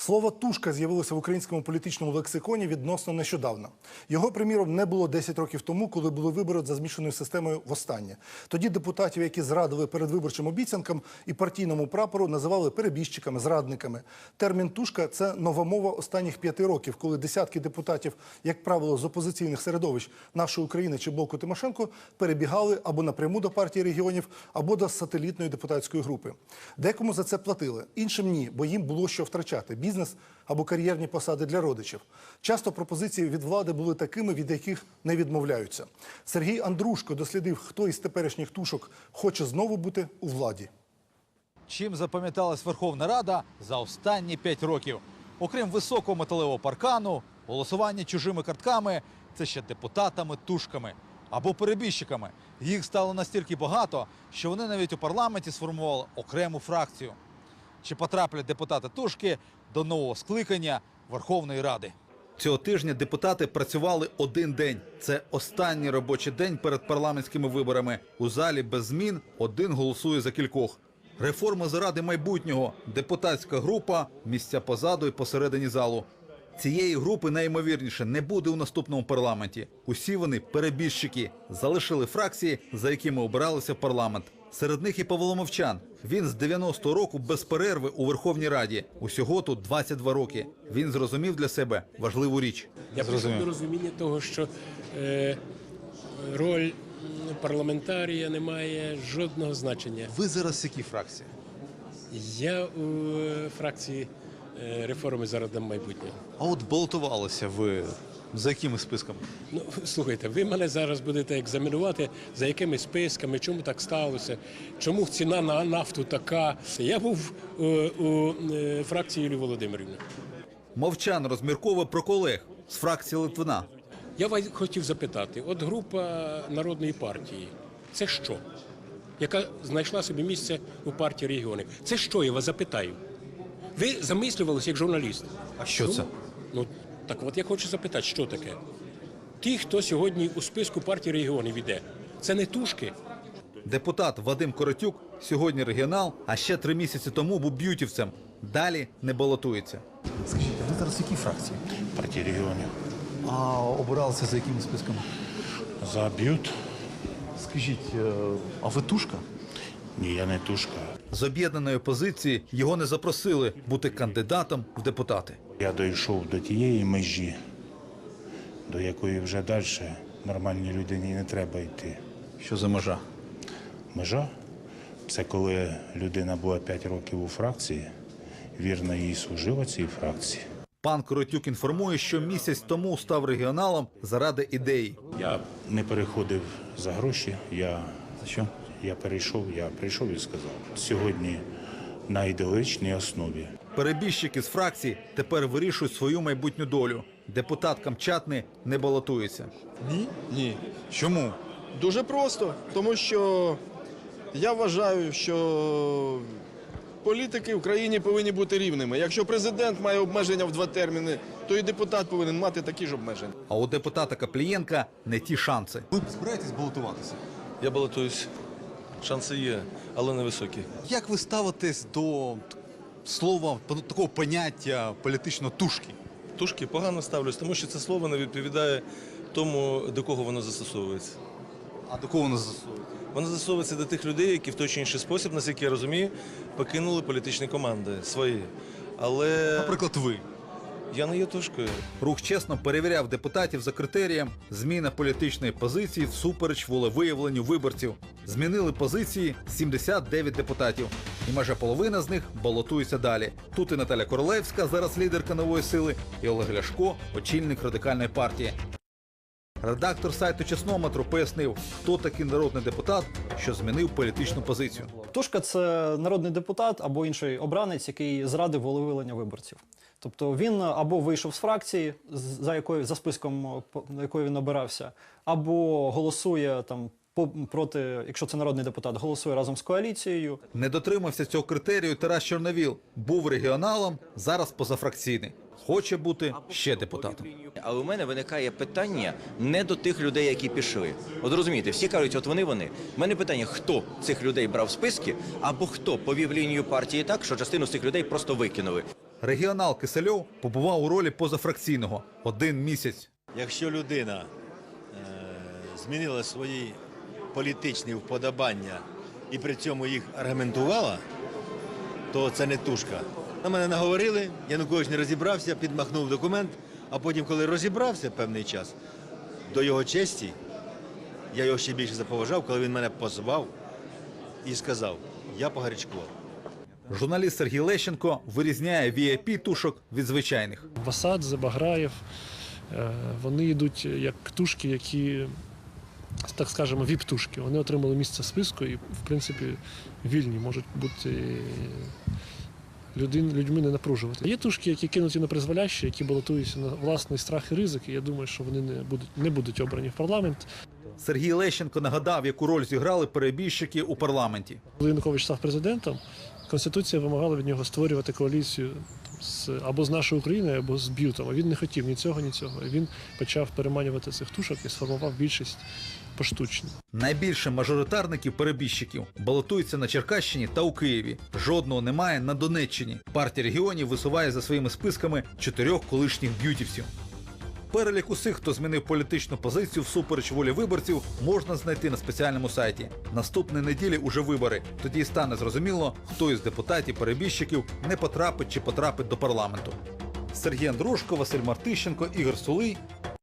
Слово тушка з'явилося в українському політичному лексиконі відносно нещодавно. Його, приміром, не було 10 років тому, коли були вибори за змішаною системою востаннє. Тоді депутатів, які зрадили передвиборчим обіцянкам і партійному прапору, називали перебіжчиками, зрадниками. Термін тушка це нова мова останніх п'яти років, коли десятки депутатів, як правило, з опозиційних середовищ нашої України чи блоку Тимошенко перебігали або напряму до партії регіонів, або до сателітної депутатської групи. Декому за це платили, іншим ні, бо їм було що втрачати бізнес або кар'єрні посади для родичів. Часто пропозиції від влади були такими, від яких не відмовляються. Сергій Андрушко дослідив, хто із теперішніх тушок хоче знову бути у владі. Чим запам'яталась Верховна Рада за останні п'ять років? Окрім високого металевого паркану, голосування чужими картками, це ще депутатами-тушками або перебіжчиками. Їх стало настільки багато, що вони навіть у парламенті сформували окрему фракцію. Чи потраплять депутати тушки до нового скликання Верховної Ради? Цього тижня депутати працювали один день. Це останній робочий день перед парламентськими виборами. У залі без змін один голосує за кількох. Реформа заради майбутнього, депутатська група, місця позаду і посередині залу. Цієї групи найімовірніше не буде у наступному парламенті. Усі вони перебіжчики, залишили фракції, за якими обиралися в парламент. Серед них і Павло Мовчан. Він з 90-го року без перерви у Верховній Раді. Усього тут 22 роки. Він зрозумів для себе важливу річ. Я до розуміння того, що е, роль парламентарія не має жодного значення. Ви зараз які фракції? Я у е, фракції е, реформи заради майбутнього. А от балотувалися ви за якими списками? Ну, слухайте, ви мене зараз будете екзаменувати, за якими списками, чому так сталося, чому ціна на нафту така. Я був е, у е, фракції Юлії Володимирівни. Мовчан розмірковує про колег з фракції Литвина. Я вас хотів запитати: от група народної партії це що? Яка знайшла собі місце у партії регіонів. Це що, я вас запитаю? Ви замислювалися як журналіст? А що це? Ну так от я хочу запитати, що таке? Ті, хто сьогодні у списку партії регіонів іде, це не тушки. Депутат Вадим Коротюк сьогодні регіонал, а ще три місяці тому був б'ютівцем. Далі не балотується. Скажіть, а ви зараз які фракції? партії регіонів. А обиралися за якими списками? За б'ют? Скажіть, е, а ви тушка? Ні, я не тушка. З об'єднаної опозиції його не запросили бути кандидатом в депутати. Я дійшов до тієї межі, до якої вже далі нормальній людині не треба йти. Що за межа? Межа це коли людина була 5 років у фракції, вірно їй служила цій фракції. Пан Коротюк інформує, що місяць тому став регіоналом заради ідеї. Я не переходив за гроші. Я, За що? я перейшов, я прийшов і сказав. Сьогодні на ідеологічній основі Перебіжчики з фракції тепер вирішують свою майбутню долю. Депутат Камчатни не балотується. Ні, ні. Чому? Дуже просто, тому що я вважаю, що політики в країні повинні бути рівними. Якщо президент має обмеження в два терміни, то і депутат повинен мати такі ж обмеження. А у депутата Каплієнка не ті шанси. Ви збираєтесь балотуватися? Я балотуюсь. Шанси є, але невисокі. Як ви ставитесь до слова, такого поняття політично тушки? Тушки погано ставлюсь, тому що це слово не відповідає тому, до кого воно застосовується. А до кого воно застосовується? Воно застосовується до тих людей, які в той чи інший спосіб, наскільки я розумію, покинули політичні команди свої. Але Наприклад, ви. я не є тушкою. Рух чесно перевіряв депутатів за критерієм зміна політичної позиції всупереч волевиявленню виборців. Змінили позиції 79 депутатів, і майже половина з них балотується далі. Тут і Наталя Королевська, зараз лідерка нової сили, і Олег Ляшко, очільник радикальної партії. Редактор сайту Чеснометру пояснив, хто такий народний депутат, що змінив політичну позицію. Тушка це народний депутат або інший обранець, який зрадив волевиявлення виборців. Тобто він або вийшов з фракції, за якою за списком на якої він обирався, або голосує там проти, якщо це народний депутат, голосує разом з коаліцією. Не дотримався цього критерію Тарас Чорновіл. Був регіоналом, зараз позафракційний. Хоче бути ще депутатом. Але у мене виникає питання не до тих людей, які пішли. От розумієте, всі кажуть, от вони вони. У мене питання, хто цих людей брав в списки, або хто повів лінію партії так, що частину з цих людей просто викинули. Регіонал Кисельов побував у ролі позафракційного один місяць. Якщо людина е, змінила свої політичні вподобання і при цьому їх аргументувала, то це не тушка. На мене наговорили, Янукович не розібрався, підмахнув документ, а потім, коли розібрався певний час, до його честі, я його ще більше заповажав, коли він мене позвав і сказав, я погарячкував. Журналіст Сергій Лещенко вирізняє VIP тушок від звичайних. Васадзе, Баграєв. е, Вони йдуть як тушки, які, так скажемо, віп-тушки. Вони отримали місце в списку і, в принципі, вільні можуть бути людин, людьми не напружувати. Є тушки, які кинуті на призволяще, які балотуються на власний страх і ризик. І я думаю, що вони не будуть, не будуть обрані в парламент. Сергій Лещенко нагадав, яку роль зіграли перебіжчики у парламенті. Коли Янукович став президентом, Конституція вимагала від нього створювати коаліцію з, або з нашої України, або з Б'ютом. А він не хотів ні цього, ні цього. Він почав переманювати цих тушок і сформував більшість поштучно. Найбільше мажоритарників перебіжчиків балотуються на Черкащині та у Києві. Жодного немає на Донеччині. Партія регіонів висуває за своїми списками чотирьох колишніх б'ютівців. Перелік усіх, хто змінив політичну позицію всупереч волі виборців, можна знайти на спеціальному сайті. Наступної неділі уже вибори. Тоді стане зрозуміло, хто із депутатів-перебіжчиків не потрапить чи потрапить до парламенту. Сергій Андрушко, Василь Мартищенко, Ігор Сулий,